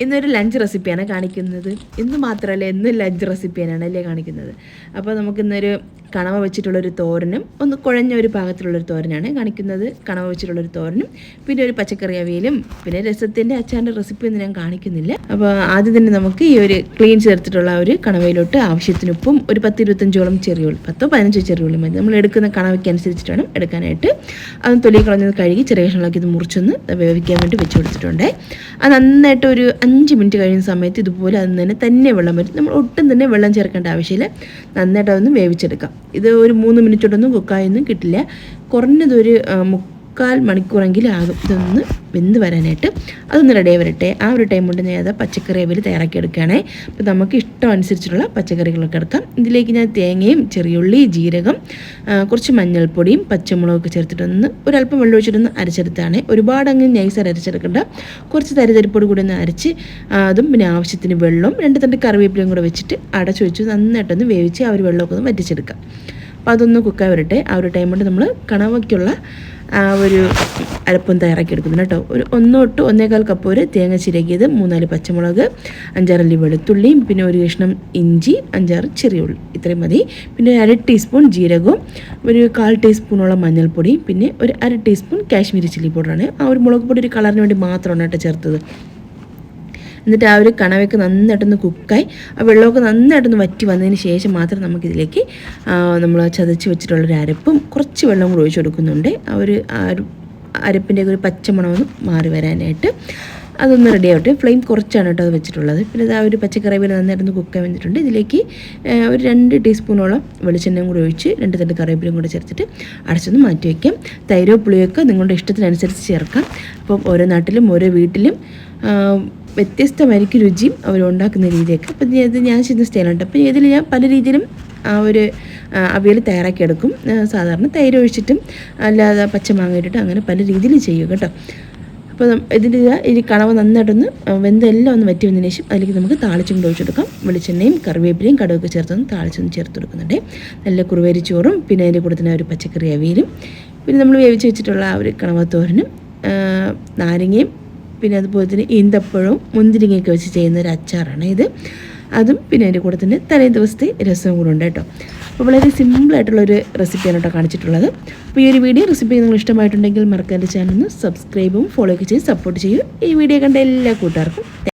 ഇന്നൊരു ലഞ്ച് റെസിപ്പിയാണ് കാണിക്കുന്നത്. ഇന്ന് മാത്രമല്ല എന്നും ലഞ്ച് റെസിപ്പിയാണ് അല്ലേ കാണിക്കുന്നത്. അപ്പോൾ നമുക്കിന്നൊരു കണവ വെച്ചിട്ടുള്ളൊരു തോരനും ഒന്ന് കുഴഞ്ഞ ഒരു പാകത്തിലുള്ളൊരു തോരനാണ് കാണിക്കുന്നത്. കണവ വെച്ചിട്ടുള്ളൊരു തോരനും പിന്നെ ഒരു പച്ചക്കറി അവിയലും പിന്നെ രസത്തിന്റെ അച്ചാറിന്റെ റെസിപ്പി ഒന്നും ഞാൻ കാണിക്കുന്നില്ല. അപ്പോൾ ആദ്യം തന്നെ നമുക്ക് ഈ ഒരു ക്ലീൻ ചേർത്തിട്ടുള്ള ഒരു കണവയിലോട്ട് ആവശ്യത്തിന് ഉപ്പും ഒരു പത്ത് ഇരുപത്തഞ്ചോളം ചെറിയുള്ളി പത്തോ പതിനഞ്ചോ ചെറിയുള്ളി മതി. നമ്മൾ എടുക്കുന്ന കണവയ്ക്ക് അനുസരിച്ചിട്ട് എടുക്കാനായിട്ട്. അത് തൊലി കളഞ്ഞത് കഴുകി ചെറിയ കഷ്ണങ്ങളാക്കി ഇത് മുറിച്ചൊന്ന് വേവിക്കാൻ വേണ്ടി വെച്ച് കൊടുത്തിട്ടുണ്ട്. അത് നന്നായിട്ട് ഒരു അഞ്ച് മിനിറ്റ് കഴിയുന്ന സമയത്ത് ഇതുപോലെ അതിൽ തന്നെ തന്നെ വെള്ളം വരും. നമ്മൾ ഒട്ടും തന്നെ വെള്ളം ചേർക്കേണ്ട ആവശ്യമില്ല. നന്നായിട്ട് അതൊന്ന് വേവിച്ചെടുക്കാം. ഇത് ഒരു മൂന്ന് മിനിറ്റോടൊന്നും കുക്കായൊന്നും കിട്ടില്ല. കുറഞ്ഞതൊരു ആ, മുക്കാൽ മണിക്കൂറെങ്കിലും ആകും ഇതൊന്ന് വെന്ത് വരാനായിട്ട്. അതൊന്ന് റെഡി വരട്ടെ. ആ ഒരു ടൈം കൊണ്ട് ഞാൻ അത് പച്ചക്കറി അവൽ തയ്യാറാക്കി എടുക്കുകയാണേ. അപ്പോൾ നമുക്ക് ഇഷ്ടം അനുസരിച്ചുള്ള പച്ചക്കറികളൊക്കെ എടുക്കാം. ഇതിലേക്ക് ഞാൻ തേങ്ങയും ചെറിയുള്ളി ജീരകം കുറച്ച് മഞ്ഞൾപ്പൊടിയും പച്ചമുളകൊക്കെ ചേർത്തിട്ടൊന്ന് ഒരല്പം വെള്ളം ഒഴിച്ചിട്ടൊന്ന് അരച്ചെടുത്താണ്. ഒരുപാട് അങ്ങ് നൈസായിട്ട് അരച്ചെടുക്കേണ്ട. കുറച്ച് തരിതരിപ്പൊടി കൂടി ഒന്ന് അരച്ച് അതും പിന്നെ ആവശ്യത്തിന് വെള്ളവും രണ്ട് തണ്ട് കറിവേപ്പിലയും കൂടെ വെച്ചിട്ട് അടച്ചു വെച്ച് നന്നായിട്ടൊന്ന് വേവിച്ച് ആ ഒരു വെള്ളമൊക്കെ ഒന്ന് വറ്റിച്ചെടുക്കാം. അപ്പോൾ അതൊന്ന് കുക്കായി വരട്ടെ. ആ ഒരു ടൈം കൊണ്ട് നമ്മൾ കണവയ്ക്കുള്ള ആ ഒരു അരപ്പം തയ്യാറാക്കി എടുക്കുന്നത് കേട്ടോ. ഒരു ഒന്നോട്ട് ഒന്നേകാൽ കപ്പ് ഒരു തേങ്ങ ചിരകിയത് മൂന്നാൽ പച്ചമുളക് അഞ്ചാറല്ലി വെളുത്തുള്ളിയും പിന്നെ ഒരു കഷ്ണം ഇഞ്ചി അഞ്ചാറ് ചെറിയ ഉള്ളി. ഇത്രയും മതി. പിന്നെ ഒരു അര ടീസ്പൂൺ ജീരകവും ഒരു കാൽ ടീസ്പൂണോളം മഞ്ഞൾപ്പൊടിയും പിന്നെ ഒരു അര ടീസ്പൂൺ കാശ്മീരി ചില്ലി പൗഡറാണ്. ആ ഒരു മുളക് പൊടി ഒരു കളറിന് വേണ്ടി മാത്രമാണ് കേട്ടോ ചേർത്തത്. എന്നിട്ട് ആ ഒരു കണവയൊക്കെ നന്നായിട്ടൊന്ന് കുക്കായി ആ വെള്ളമൊക്കെ നന്നായിട്ടൊന്ന് വറ്റി വന്നതിന് ശേഷം മാത്രം നമുക്കിതിലേക്ക് നമ്മൾ ചതച്ച് വെച്ചിട്ടുള്ളൊരു അരപ്പും കുറച്ച് വെള്ളം കൂടി ഒഴിച്ചു കൊടുക്കുന്നുണ്ട്. ആ ഒരു അരപ്പിന്റെ ഒരു പച്ചമണമൊന്ന് മാറി വരാനായിട്ട് അതൊന്ന് റെഡി ആവട്ടെ. ഫ്ലെയിം കുറച്ചാണ് കേട്ടോ അത് വെച്ചിട്ടുള്ളത്. പിന്നെ ആ ഒരു പച്ചക്കറി പോലെ നന്നായിട്ടൊന്ന് കുക്കാൻ വേണ്ടിയിട്ടുണ്ട്. ഇതിലേക്ക് ഒരു രണ്ട് ടീസ്പൂണോളം വെളിച്ചെണ്ണയും കൂടി ഒഴിച്ച് രണ്ട് തണ്ട് കറിവേപ്പിലയും കൂടെ ചേർത്തിട്ട് അടച്ചൊന്ന് മാറ്റി വയ്ക്കാം തൈരോ പുളിയൊക്കെ നിങ്ങളുടെ ഇഷ്ടത്തിനനുസരിച്ച് ചേർക്കാം. അപ്പം ഓരോ നാട്ടിലും ഓരോ വീട്ടിലും വ്യത്യസ്തമായിരിക്കും രുചിയും അവർ ഉണ്ടാക്കുന്ന രീതിയൊക്കെ. അപ്പം ഇത് ഞാൻ ചെയ്യുന്ന സ്റ്റൈലുണ്ട്. അപ്പം ഇതിൽ ഞാൻ പല രീതിയിലും ആ ഒരു അവിയൽ തയ്യാറാക്കി എടുക്കും. ആ, സാധാരണ തൈര് ഒഴിച്ചിട്ടും അല്ലാതെ പച്ചമാങ്ങ ഇട്ടിട്ടും അങ്ങനെ പല രീതിയിൽ ചെയ്യും കേട്ടോ. അപ്പോൾ ഇതിന്റെ ഇതാ ഈ കണവ് നന്നായിട്ടൊന്ന് വെന്തെല്ലാം ഒന്ന് വറ്റി വന്നതിന് ശേഷം അതിലേക്ക് നമുക്ക് താളിച്ചും കൂടെ ഒഴിച്ചെടുക്കാം വെളിച്ചെണ്ണയും കറിവേപ്പിലയും കടുവൊക്കെ ചേർത്തൊന്ന് താളിച്ചൊന്ന് ചേർത്ത് കൊടുക്കുന്നുണ്ട്. നല്ല കുറുവേരി പിന്നെ അതിന്റെ കൂടെ തന്നെ ഒരു പച്ചക്കറി അവിയലും. പിന്നെ നമ്മൾ വേവിച്ച് വെച്ചിട്ടുള്ള ആ ഒരു കണവത്തോരനും നാരങ്ങയും പിന്നെ അതുപോലെ തന്നെ ഈന്തപ്പഴവും മുന്തിരിങ്ങയൊക്കെ വെച്ച് ചെയ്യുന്ന ഒരു അച്ചാറാണ് ഇത്. അതും പിന്നെ അതിന്റെ കൂടെ തന്നെ തലേ ദിവസത്തെ രസവും കൂടെ ഉണ്ട് കേട്ടോ. അപ്പോൾ വളരെ സിമ്പിളായിട്ടുള്ളൊരു റെസിപ്പിയാണ് കേട്ടോ കാണിച്ചിട്ടുള്ളത്. അപ്പോൾ ഈ ഒരു വീഡിയോ റെസിപ്പി നിങ്ങൾ ഇഷ്ടമായിട്ടുണ്ടെങ്കിൽ മറക്കാന്റെ ചാനൽ ഒന്ന് സബ്സ്ക്രൈബും ഫോളോ ഒക്കെ ചെയ്ത് സപ്പോർട്ട് ചെയ്യും. ഈ വീഡിയോ കണ്ട എല്ലാ കൂട്ടുകാർക്കും